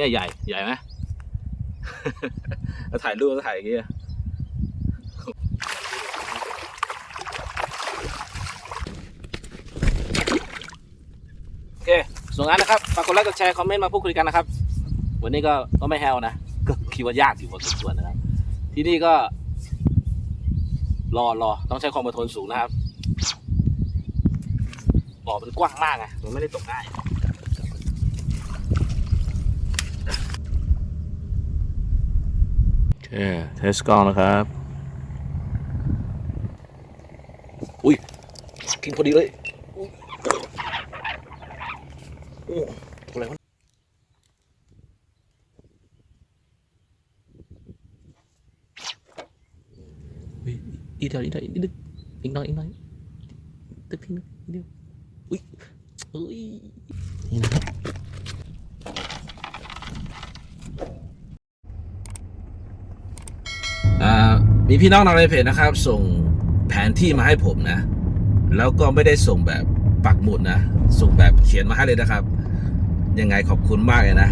ใกล้แบนี้ใหญ่ใหญ่ไหมถ่ายรูปก็ถ่ายอย่างเงี้ยโอเคส่วนงานนะครับฝากกดไลค์กดแชร์คอมเมนต์มาพูดคุยกันนะครับ วันนี้ก็ก็ไม่แฮวนะ ก็คิดว่ายากอยู่พอสมควรนะครับ ที่นี่ก็ รอรอต้องใช้ความอดทนสูงนะครับบ่อมันกว้างมากไงมันไม่ได้ตกง่าย โอเคเทสกล้องนะครับ อุ้ยกินพอดีเลยตัวอะไรวะอีเดียวอีเดียวอีกนิดอีกน่อยอีกน่อยตึกทีนึงอีเดียวอุ้ยเอ้ยนี่นะครับ อ่า มีพี่น้องในเพจนะครับ ส่งแผนที่มาให้ผมนะ แล้วก็ไม่ได้ส่งแบบปักหมุดนะ ส่งแบบเขียนมาให้เลยนะครับ ยังไงขอบคุณมากเลยนะ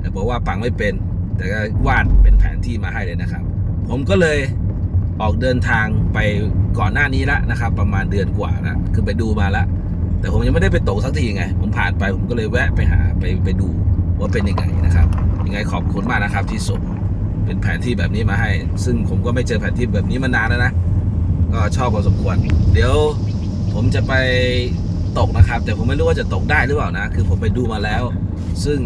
แต่บอกว่าปังไม่เป็น แต่ก็วาดเป็นแผนที่มาให้เลยนะครับ ผมก็เลยออกเดินทางไปก่อนหน้านี้ล้วนะครับ ประมาณเดือนกว่าล้วคือไปดูมาล้วแต่ผมยังไม่ได้ไปตกสักทีไง ผมผ่านไปผมก็เลยแวะไปหาไปไปดูว่าเป็นยังไงนะครับ ยังไงขอบคุณมากนะครับที่ส่ง เป็นแผนที่แบบนี้มาให้ ซึ่งผมก็ไม่เจอแผนที่แบบนี้มานานแล้วนะ ก็ชอบพอสมควร เดี๋ยวผมจะไปตกนะครับ แต่ผมไม่รู้ว่าจะตกได้หรือเปล่านะ คือผมไปดูมาแล้ว ซึ่ง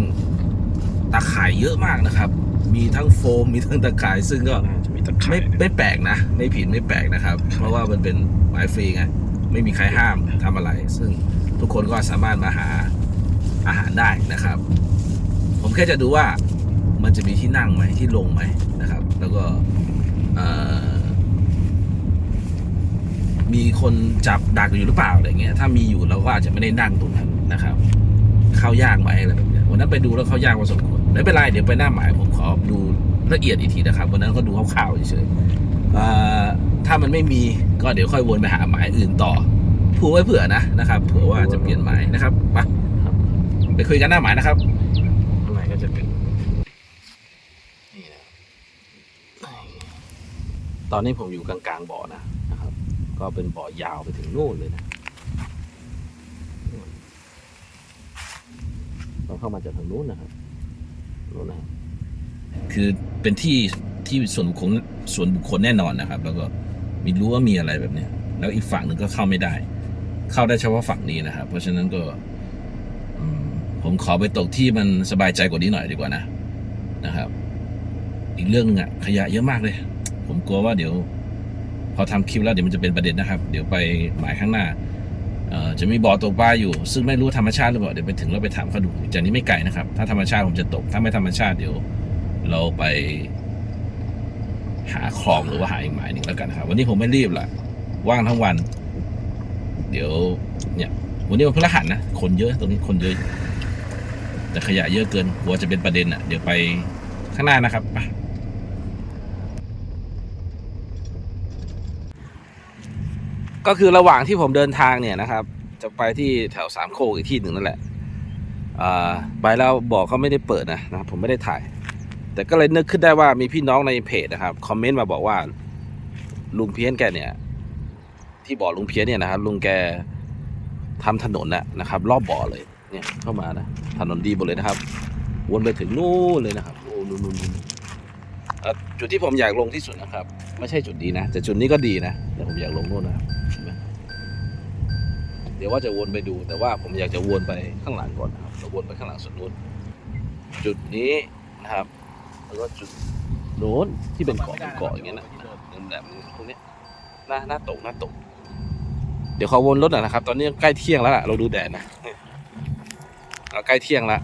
ตาข่ายเยอะมากนะครับ มีทั้งโฟม มีทั้งตะข่าย ซึ่งก็น่าจะมีตะไคร้ไม่ไม่แปลกนะ ไม่ผิดไม่แปลกนะครับ เพราะว่ามันเป็นหมายฟรีไง ไม่มีใครห้ามทำอะไร ซึ่งทุกคนก็สามารถมาหาอาหารได้นะครับ ผมแค่จะดูว่า มันจะมีที่นั่งไหมที่ลงไหมนะครับ แล้วก็มีคนจับดักอยู่หรือเปล่าอะไรเงี้ยถ้ามีอยู่เราก็อาจจะไม่ได้นั่งตรงนั้นนะครับ เข้ายากไหมอะไรแบบนี้วันนั้นไปดูแล้วเข้ายากพอสมควรไม่เป็นไรเดี๋ยวไปหน้าหมายผมขอดูละเอียดอีกทีนะครับวันนั้นก็ดูคร่าวๆเฉยๆถ้ามันไม่มีก็เดี๋ยวค่อยวนไปหาหมายอื่นต่อพูดไว้เผื่อนะนะครับเผื่อว่าจะเปลี่ยนหมายนะครับไปไปคุยกันหน้าหมายนะครับ ข้างในก็จะเป็น ต อนนี้ผมอยู่กลางๆบ่อนะนะครับ ก็เป็นบ่อยาวไปถึงนู่นเลยนะเราเข้ามาจากทางนู้นนะครับนู้นนะครับคือเป็นที่ที่ส่วนบุคคลส่วนบุคคลแน่นอนนะครับ แล้วก็มีรู้ว่ามีอะไรแบบเนี้ยแล้วอีกฝั่งหนึ่งก็เข้าไม่ได้ เข้าได้เฉพาะฝั่งนี้นะครับ เพราะฉะนั้นก็ผมขอไปตกที่มันสบายใจกว่านี้หน่อยดีกว่านะนะครับ อีกเรื่องหนึงอะขยะเยอะมากเลย ผมกลัวว่าเดี๋ยว พอทำคลิปแล้วเดี๋ยวมันจะเป็นประเด็นนะครับ เดี๋ยวไปหมายข้างหน้าจะมีบ่อตกปลาอยู่ ซึ่งไม่รู้ธรรมชาติหรือเปล่าเดี๋ยวไปถึงแล้วไปถามเขาดูจากนี้ไม่ไกลนะครับ ถ้าธรรมชาติผมจะตก ถ้าไม่ธรรมชาติเดี๋ยวเราไป หาคลองหรือว่าหาอีกหมายหนึ่งแล้วกันครับวันนี้ผมไม่รีบละว่างทั้งวัน เดี๋ยวเนี่ย วันนี้วันพฤหัสนะคนเยอะตรงนี้คนเยอะแต่ขยะเยอะเกินกลัวจะเป็นประเด็นอะ เดี๋ยวไปข้างหน้านะครับไป ก็คือระหว่างที่ผมเดินทางเนี่ยนะครับ จะไปที่แถวสามโคกอีกที่หนึ่งนั่นแหละไปแล้วบอกเขาไม่ได้เปิดนะนะผมไม่ได้ถ่าย แต่ก็เลยนึกขึ้นได้ว่ามีพี่น้องในเพจนะครับคอมเมนต์มาบอกว่าลุงเพี้ยนแกเนี่ย ที่บ่อลุงเพี้ยนเนี่ยนะครับลุงแกทำถนนนะนะครับ รอบบ่อเลยเนี่ยเข้ามานะถนนดีหมดเลยนะครับ วนไปถึงนู่นเลยนะครับโอ้นู่นนู่นจุดที่ผมอยากลงที่สุดนะครับ ไม่ใช่จุดนี้นะแต่จุดนี้ก็ดีนะแต่ผมอยากลงโน่นนะครับ เดี๋ยวว่าจะวนไปดู แต่ว่าผมอยากจะวนไปข้างหลังก่อนนะครับเราวนไปข้างหลังสุดนู้นจุดนี้นะครับ แล้วก็จุดโน้นที่เป็นเกาะเป็นเกาะอย่างเงี้ยนะแบบตรงเนี้หน้าหน้าตกหน้าตก เดี๋ยวเขาวนรถหน่อยนะครับ ตอนนี้ใกล้เที่ยงแล้วล่ะเราดูแดดนะเอาใกล้เที่ยงแล้ว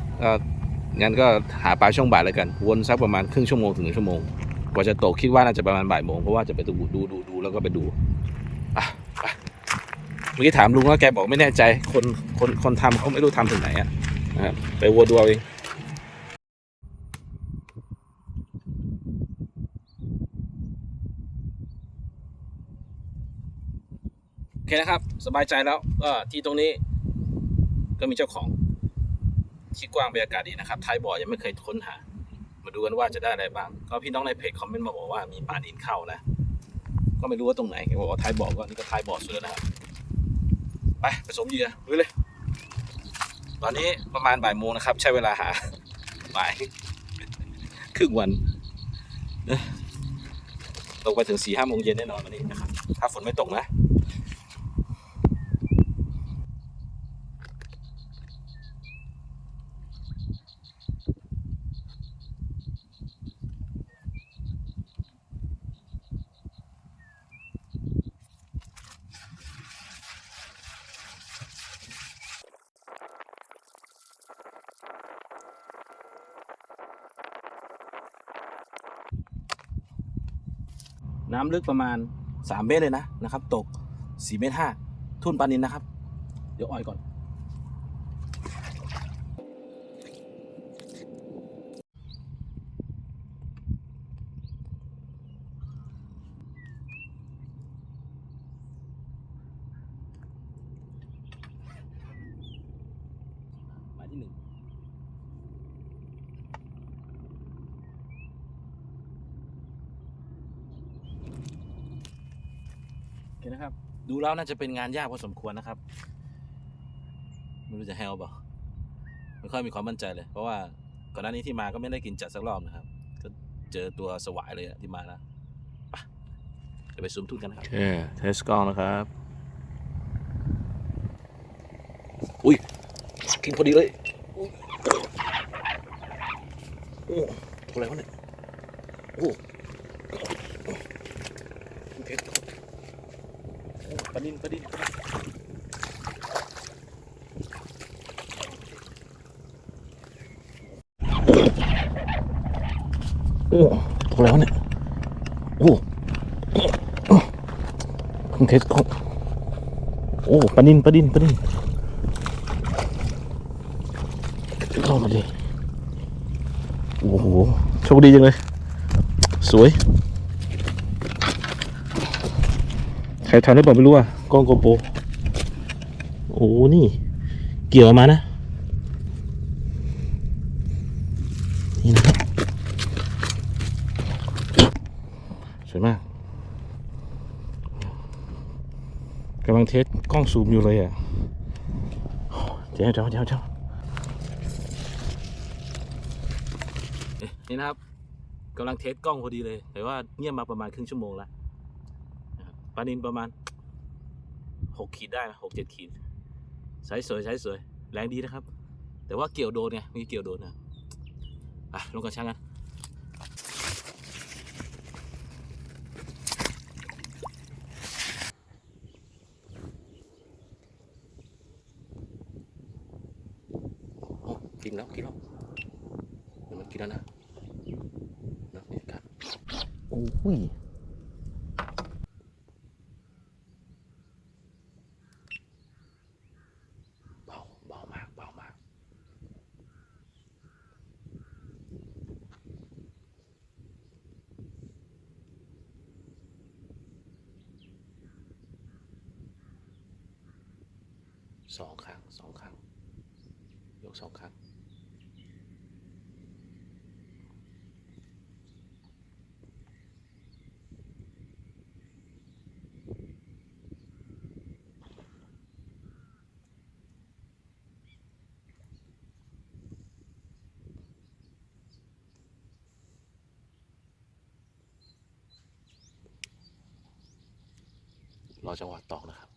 งั้นก็หาปลาช่วงบ่ายแล้วกัน วนสักประมาณครึ่งชั่วโมงถึงหนึ่งชั่วโมง กว่าจะตกคิดว่าน่าจะประมาณบ่ายโมงเพราะว่าจะไปดูดูดูดูแล้วก็ไปดู เมื่อกี้ถามลุงแล้วแกบอกไม่แน่ใจ คนคนคนทำเขาไม่รู้ทำถึงไหนอะนะครับไปวนดูเอาเองโอเคนะครับ สบายใจแล้วก็ที่ตรงนี้ก็มีเจ้าของที่กว้างบรรยากาศดีนะครับท้ายบ่อยังไม่เคยค้นหา มาดูกันว่าจะได้อะไรบ้าง ก็พี่น้องในเพจคอมเมนต์มาบอกว่ามีปลานินเข้านะ ก็ไม่รู้ว่าตรงไหนบอกว่าท้ายบ่อก็นี่ก็ท้ายบ่อสุดแล้วนะครับ ไปผสมเหยื่อลุยเลย ตอนนี้ประมาณบ่ายโมงนะครับ ใช้เวลาหาบ่ายครึ่งวันนะตกไปถึงสี่ห้าโมงเย็นแน่นอนวันนี้นะครับ ถ้าฝนไม่ตกนะ ลึกประมาณ 3 เมตรเลยนะนะครับ ตก4เมตร5ทุ่นปลานินนะครับ เดี๋ยวอ่อยก่อน หมายที่หนึ่ง โอเคนะครับ ดู แล้วน่าจะเป็นงานยากพอสมควรนะครับ ไม่รู้จะแฮลเปล่าไม่ค่อยมีความมั่นใจเลย เพราะว่าก่อนหน้านี้ที่มาก็ไม่ได้กินจัดสักรอบนะครับ ก็เจอตัวสวายเลยอะที่มานะไปเดี๋ยวไปซูมทุ่นกันนะครับ โอเคเทสกล้องนะครับ อุ้ยกินพอดีเลยอุ้ยโอ้ตัวอะไรวะเนี่ยโอ้โอเคโอ้ ปลานินปลานินปลานินโอ้ตัวอะไรวเนี่ย โอ้โอเคโอ้โอ้ปลานินปลานินปลานินเข้ามาเลยโอ้โห โชคดีจังเลย สวย ใครทำได้บอกไม่รู้อะกล้องโกโปรโอ้โหนี่ เกี่ยวมานะ นี่นะครับสวยมากกำลังเทสกล้องซูมอยู่เลยอะเดี๋ยวเดี๋ยวเดี๋ยวเดี๋ยวนี่นะครับกำลังเทสกล้องพอดีเลยแต่ว่าเงียบมาประมาณครึ่งชั่วโมงแล้วนะครับ ปลานินประมาณหกขีดได้นะหกเจ็ดขีดใช้สวยใช้สวย แรงดีนะครับ แต่ว่าเกี่ยวโดนไงมีเกี่ยวโดนนะอะลงกันช่างกันโอ้กินแล้วกินแล้วมันกินแล้วนะนะนี่กันโอ้ยเบาเบามากเบามาก สองครั้งสองครั้ง ยกสองครั้ง รอจังหวะตอกนะครับ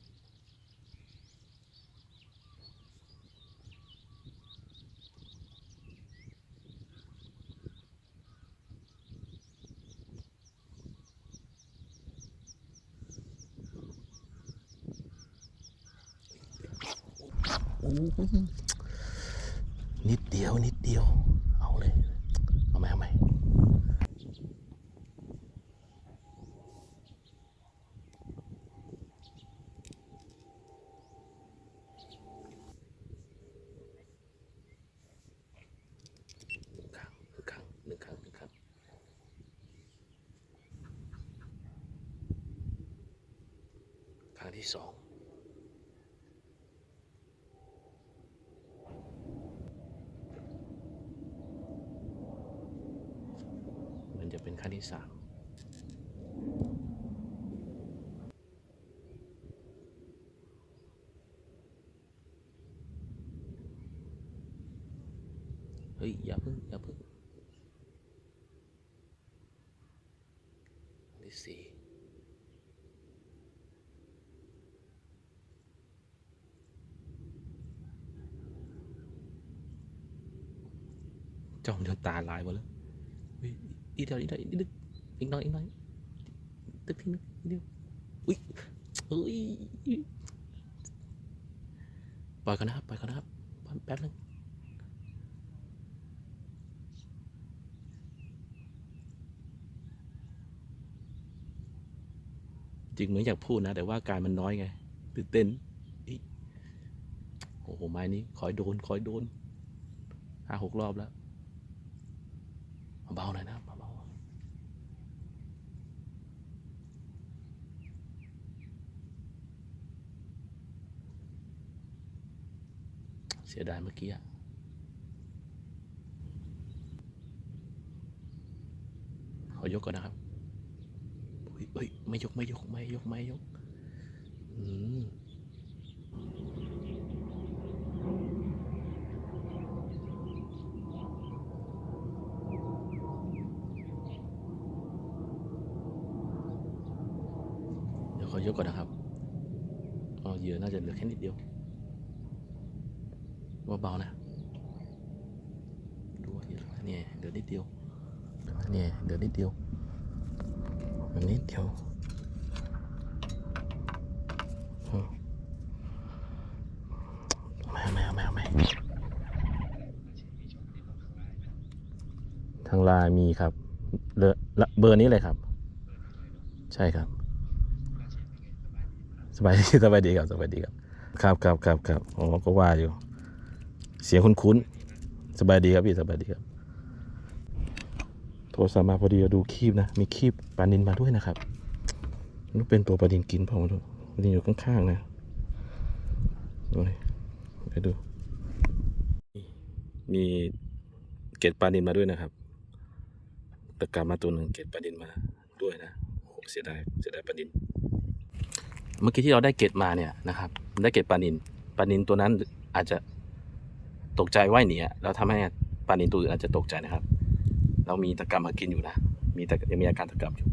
นิดเดียว นิดเดียว เอาเลย เอาไหมเอาไหมหนึ่งรั้งหนึ่งครั้งหนึ่งครั้งหนึ่งครั้งครั้งที่สอง จะเป็น ขั้นที่สามเฮ้ย อย่าพิ่ง อย่าพิ่งที่สี่จ้องจนตาลายหมดแล้ว อีกเดียวอีกเดียวอีกนิดนึงอีกหน่อยอีกหน่อยตึกทีนึงนิดเดียวอุ้ยเอ้ยปล่อยก่อนนะครับปล่อยก่อนนะครับแป๊บนึงจริงเหมือนอยากพูดนะ แต่ว่าการมันน้อยไงตื่นเต้นโอ้โหไม้นี้คอยโดนคอยโดนห้าหกรอบแล้ว เบาหน่อยนะเบาๆเสียดายเมื่อกี้อะขอยกก่อนนะครับเฮ้ยเฮ้ยไม่ยกไม่ยกไม่ยกไม่ยกอืมเดี๋ยวขอยกก่อนนะครับ เอาเหยื่อน่าจะเหลือแค่นิดเดียว เบาๆนะ ดูว่าเหยื่อเนี่ยเหลือนิดเดียว เนี่ยเหลือนิดเดียว มันนิดเดียวอืมเอาไม่เอาไม่เอาไม่ไม่ทางลน์มีครับเลเบอร์นี้เลยครับ ใช่ครับสบายดีสบายดีครับสบายดีครับ ครับครับครับครับอ๋อก็ว่าอยู่ เสียงคุ้นๆสบายดีครับพี่สบายดีครับ โทรศัพท์มาพอดีดูคีบนะ มีคีบปลานินมาด้วยนะครับนี่เป็นตัวปลานินกินเปล่าไม่รู้ปลานินอยู่ข้างๆนะดูนี่ไปดู มีเกล็ดปลานินมาด้วยนะครับตะกร้ามาตัวหนึ่งเกล็ดปลานินมาด้วยนะโอ้โหเสียดายเสียดายปลานินเมื่อกี้ที่เราได้เกล็ดมาเนี่ยนะครับ ได้เกล็ดปลานินปลานินตัวนั้นอาจจะ ตกใจว่ายหนีอะแล้วทำให้ปลานินตัวอื่นอาจจะตกใจนะครับ เรามีตะกรรมมากินอยู่นะ มีแต่ยังมีอาการตะกรรมอยู่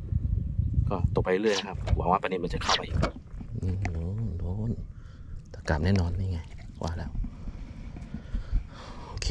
ก็ตกไปเรื่อยนะครับ หวังว่าปลานินมันจะเข้าไปอีกโดนโดนตะกรรมแน่นอนนี่ไง ว่าแล้ว โอเค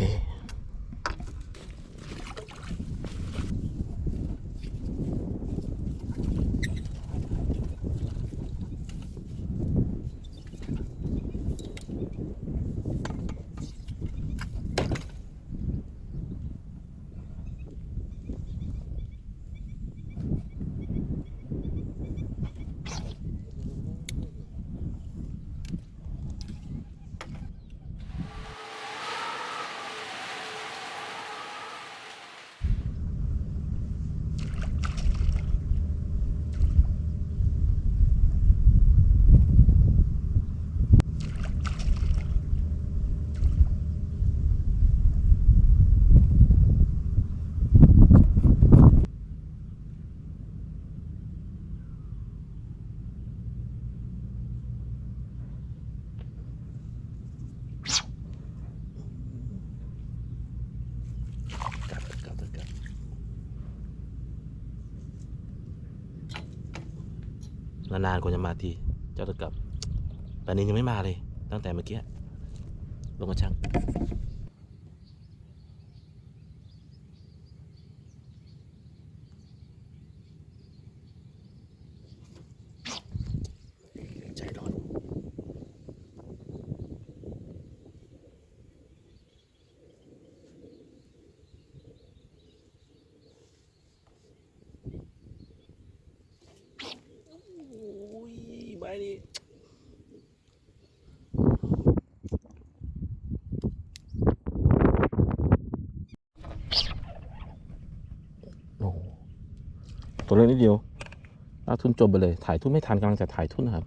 กลับกลับกลับ นานกว่าจะมาที เจ้าตะกับแต่นี้ยังไม่มาเลย ตั้งแต่เมื่อกี้ ลงกระชัง ใจร้อน โอ้ยใบ นี้โอ้ตัวเล็กนิดเดียวเอาทุนจบไปเลย ถ่ายทุนไม่ทันกำลังจะถ่ายทุนนะครับ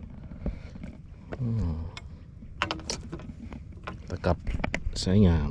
ตะกับใช้งาม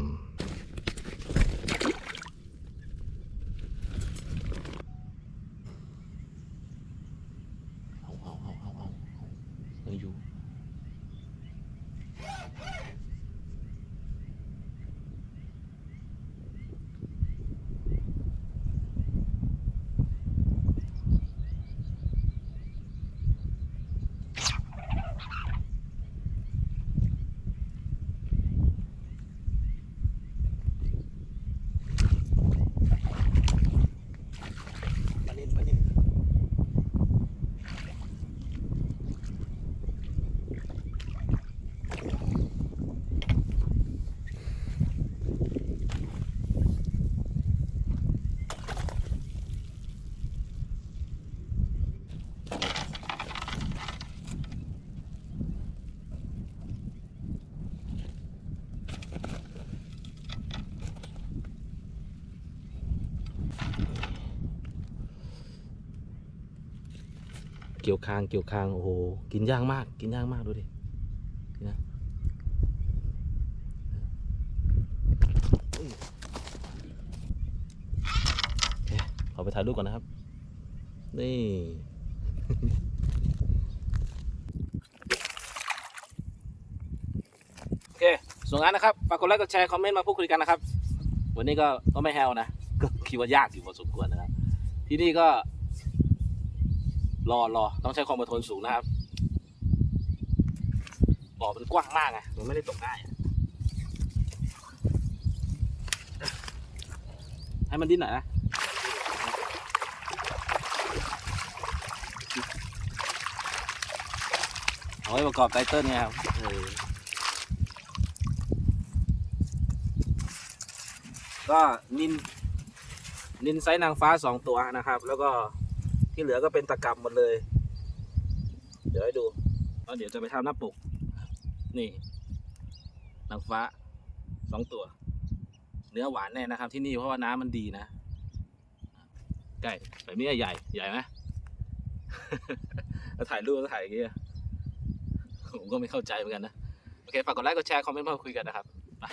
เกี่ยวคางเกี่ยวคางโอ้โหกินยากมาก กินยากมากดูดินี่นะขอไปถ่ายรูปก่อนนะครับ นี่โอเคส่วนงานนะครับฝากกดไลค์กดแชร์คอมเมนต์มาพูดคุยกันนะครับ วันนี้ก็ก็ไม่แฮวนะ ก็คิดว่ายากอยู่พอสมควรนะครับ ที่นี่ก็ รอรอต้องใช้ความอดทนสูงนะครับบ่อมันกว้างมากไงมันไม่ได้ตกง่ายให้มันดิ้นหน่อยนะเอาไว้ประกอบไตเติ้ลไงครับก็นินนินไซส์นางฟ้าสองตัวนะครับ แล้วก็ ที่เหลือก็เป็นตะกรับหมดเลย เดี๋ยวให้ดูแล้วเดี๋ยวจะไปทำหน้าปก นี่นางฟ้าสองตัว เนื้อหวานแน่นะครับ ที่นี่เพราะว่าน้ำมันดีนะใกล้แบบนี้ใหญ่ใหญ่ไหมแล้วถ่ายรูปแล้วถ่ายอย่างเงี้ยผมก็ไม่เข้าใจเหมือนกันนะ โอเค ฝากกดไลค์ กดแชร์ คอมเมนต์มาคุยกันนะครับไป